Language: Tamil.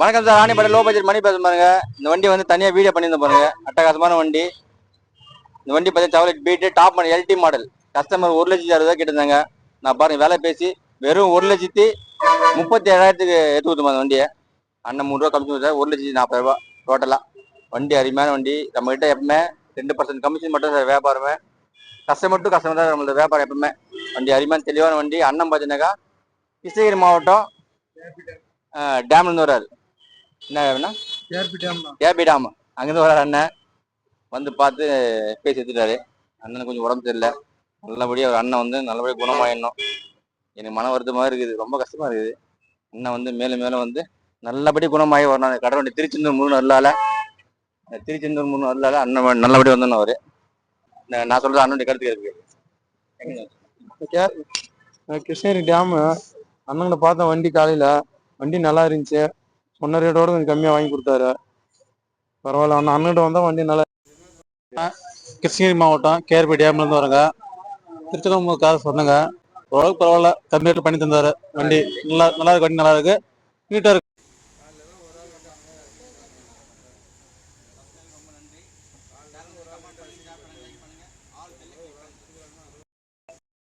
வணக்கம் sir Ranipet low budget Mani பேச பாருங்க. இந்த வண்டி வந்து தனியாக வீடியோ பண்ணியிருந்த பாருங்க. அட்டகாசமான வண்டி. இந்த வண்டி பார்த்தீங்கன்னா Chevrolet Beat top model LT model customer ஒரு லட்சத்தி அறுபது கேட்டிருந்தாங்க. நான் பாருங்க வேலை பேசி வெறும் ஒரு லட்சத்தி முப்பத்தி ஏழாயிரத்துக்கு எடுத்து கொடுத்தோம் அந்த வண்டியை. அண்ணன் மூணு ரூபா கமிஷன் கொடுத்தாரு ஒரு லட்சத்தி நாற்பது ரூபா டோட்டலாக வண்டி அருமையான வண்டி. நம்ம கிட்ட எப்பவுமே ரெண்டு பர்சன்ட் கமிஷன் மட்டும் சார் வியாபாரமே. கஸ்டமர் டு கஸ்டமர் தான் நம்மளோட வியாபாரம் எப்பவுமே. வண்டி அருமையான தெளிவான வண்டி. அண்ணன் பார்த்தீங்கன்னாக்கா கிருஷ்ணகிரி மாவட்டம் டேம்ல இருந்து வர்றாரு. என்ன வேணும்னா? ஏபி டாம் அங்கேருந்து வர்றாரு அண்ணன். வந்து பார்த்து பேசி எடுத்துட்டாரு. அண்ணனுக்கு கொஞ்சம் உடம்பு சரியில்லை. நல்லபடியாக ஒரு அண்ணன் வந்து நல்லபடியாக குணமாயிடணும். எனக்கு மன வருத்தமாக இருக்குது. ரொம்ப கஷ்டமா இருக்குது. அண்ணன் வந்து மேலும் மேலும் வந்து நல்லபடியாக குணமாகி வரணும். அந்த கடவுண்டி திருச்செந்தூர் முருகன் அருளால திருச்செந்தூர் முருகன் அருளால அண்ணன் நல்லபடியாக வந்தோம் அவரு. நான் நான் சொல்றது அண்ணனுடைய கருத்து இருக்கு கிருஷ்ணகிரி டேமு. அண்ணங்களை பார்த்தேன் வண்டி காலையில. வண்டி நல்லா இருந்துச்சு. சொன்ன ரேட்டோட கொஞ்சம் கம்மியா வாங்கி கொடுத்தாரு. பரவாயில்ல அண்ணன் அண்ணன்கிட்ட வந்தா வண்டி நல்லா கிருஷ்ணகிரி மாவட்டம் கேஆர்பி டேம்ல இருந்து வரங்க திருச்செந்தூர் காசு சொன்னங்க. ஓரளவுக்கு பரவாயில்ல கம்மி ரேட்டில் பண்ணி தந்தாரு. வண்டி நல்லா நல்லா இருக்கு வண்டி நல்லா இருக்கு. நீட்டா இருக்கு.